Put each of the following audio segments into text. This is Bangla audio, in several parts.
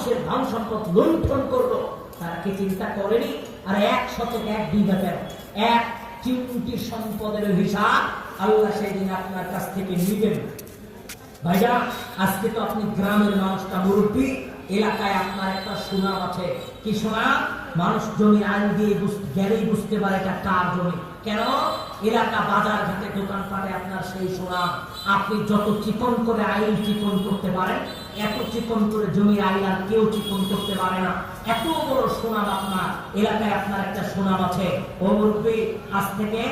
মানুষের ধন সম্পদ লুণ্ঠন করল, তারা কি চিন্তা করেনি? আর এক শতক, এক বিঘা কেন এক চিমটি সম্পদের হিসাব আল্লাহ সেদিন আপনার কাছ থেকে নিবেন। ভাইয়া, আজকে তো আপনি গ্রামের মানুষটা মুরব্বী, এলাকায় আপনার একটা সুনাম আছে। কি সুনাম? মানুষ জমি আইন দিয়ে গেলেই বুঝতে পারে এটা কার জমি। কেন? এলাকা বাজার ঘাটে দোকান পাটে আপনার সেই সুনাম আপনি যত চিকন করে আইন চিকন করতে পারেন, এত চিকন করে জমির আইন আর কেউ চিকন করতে পারে না। এত বড় সুনাম আপনার। এলাকায় আপনার একটা সুনাম আছে। ও মুরব্বী, আজ থেকে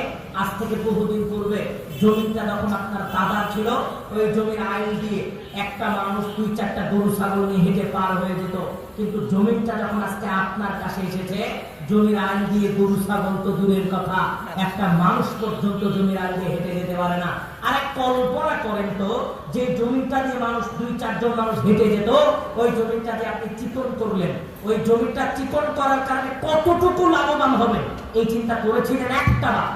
আজ থেকে বহুদিন পূর্বে জমিটা যখন আপনার দাদা ছিল, ওই জমির আইন দিয়ে একটা মানুষ দুই চারটা গরু, ছাগল নিয়ে হেঁটে পার হয়ে যেত। কিন্তু জমিটা যখন আজকে আপনার কাছে এসেছে, জমির আইন দিয়ে গরু ছাগল তো দূরের কথা। একটা মানুষ পর্যন্ত জমির আইন দিয়ে হেঁটে যেতে পারে না। আর এক কল্পনা করেন তো, যে জমিটা দিয়ে মানুষ দুই, চারজন মানুষ হেঁটে যেত, ওই জমিটা দিয়ে আপনি চিকন করলেন। ওই জমিটা চিকন করার কারণে কতটুকু লাভবান হবে এই চিন্তা করেছিলেন একটা বার।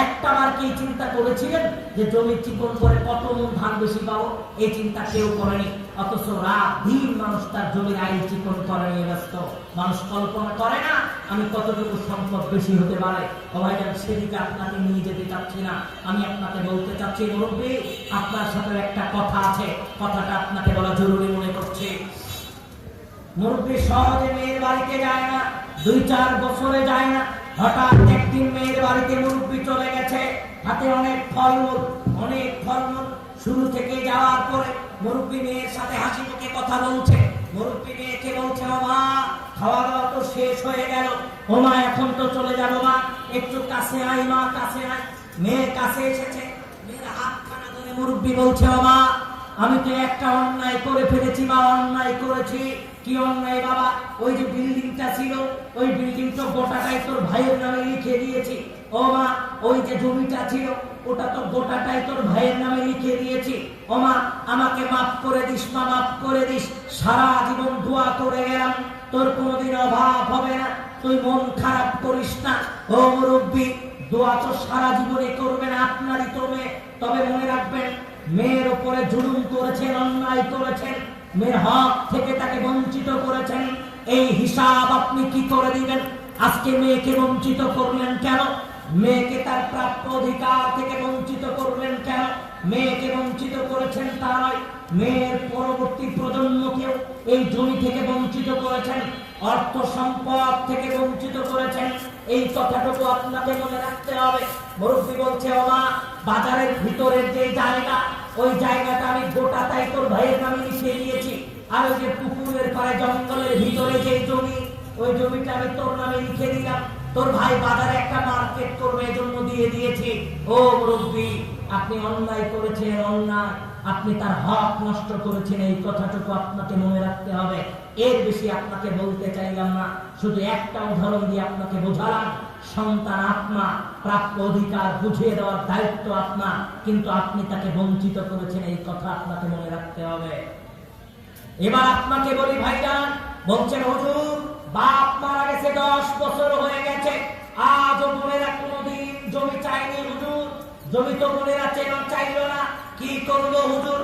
একটা বার কি চিন্তা করেছিলেন যে জমি চিকন করে কত মন ধান বেশি পাবো? এই চিন্তা কেউ করেনি। অথচ রাত দিন মানুষ তার জমির আইন চিকন করে নিয়ে ব্যস্ত। মানুষ কল্পনা করে না, আমি কতটুকু সম্পদ বেশি হতে পারে। ভাইজান সেদিকে আপনাকে নিয়ে যেতে চাচ্ছি না। আমি আপনাকে বলতে চাচ্ছি, মুরব্বী, আপনার সাথে একটা কথা আছে। কথাটা আপনাকে বলা জরুরি মনে করছে। মুরব্বী সহজে মেয়ের বাড়িতে যায় না, দুই চার বছরে যায় না। হঠাৎ একদিন মেয়ের বাড়িতে মুরব্বী চলে হাতে অনেক ফলমূল অনেক ফলমূল শুরু থেকে যাওয়ার পরে মুরব্বী মেয়ের সাথে হাসি মুখে কথা বলছে। মুরব্বী মেয়েকে বলছে মা খাওয়া দাওয়া তো শেষ হয়ে গেল। ও মা এখন তো চলে যাব, মা। একটু কাছে আয়, মা, কাছে আয়। মেয়ের কাছে এসেছে। মেয়ের হাত খানা ধরে মুরব্বী বলছে মা আমি তো একটা অন্যায় করে ফেলেছি বা অন্যায় করেছি। কি অন্যায়, বাবা? ওই যে বিল্ডিংটা ছিল, ওই বিল্ডিং তো গোটাটাই তোর ভাইয়ের নামে লিখে দিয়েছি। ও মা ওই যে জমিটা ছিল, ওটা তো গোটাটাই তোর ভাইয়ের নামে লিখে দিয়েছি। ও মা আমাকে মাফ করে দিস, মা, মাফ করে দিস। সারা জীবন দোয়া করে গেলাম, তোর কোনোদিন অভাব হবে না, তুই মন খারাপ করিস না। ও মুরব্বী, দোয়া তো সারা জীবনে আপনারই তো তবে মনে রাখবেন, মেয়ের উপরে জুলুম করেছেন, অন্যায় করেছেন, মেয়ের হক থেকে তাকে বঞ্চিত করেছেন। এই হিসাব আপনি কি করে দিবেন? আজকে মেয়েকে বঞ্চিত করলেন কেন? মেয়েকে তার প্রাপ্য অধিকার থেকে বঞ্চিত করলেন কেন? মেয়েকে বঞ্চিত করেছেন তা নয়, মেয়ের পরবর্তী প্রজন্মকেও এই জমি থেকে বঞ্চিত করেছেন, অর্থ সম্পদ থেকে বঞ্চিত করেছেন। এই কথাটুকু আপনাকে মনে রাখতে হবে। মুরব্বী বলছে, ও মা, বাজারের ভিতরের যে জায়গা, ওই জায়গাটা আমি গোটা তাই তোর ভাইয়ের নামে লিখে দিয়েছি। আর ওই যে পুকুরের পাড়ে জঙ্গলের ভিতরে যে জমি ওই জমিটা আমি তোর নামে লিখে দিলাম। তোর ভাই বাজারে একটা মার্কেট করবে এজন্য দিয়ে দিয়েছি। ও মুরব্বী, আপনি অন্যায় করেছেন, অন্যায়। আপনি তার হক নষ্ট করেছেন, এই কথাটুকু আপনাকে মনে রাখতে হবে। এর বেশি আপনাকে বলতে চাইলাম না। শুধু একটা উদাহরণ দিয়ে আপনাকে বোঝালাম, সন্তান আত্মা, প্রাপ্য অধিকার বুঝিয়ে দেওয়ার দায়িত্ব আপনার কিন্তু আপনি তাকে বঞ্চিত করেছেন, এই কথা আপনাকে মনে রাখতে হবে। এবার আপনাকে বলি ভাইজান, বলছেন, হুজুর বাপ মারা গেছে, দশ বছর হয়ে গেছে। আজও বোনেরা কোনোদিন জমি চাইনি হুজুর। জমি তো বোনেরা চেন চাইল না। কি করব হুজুর?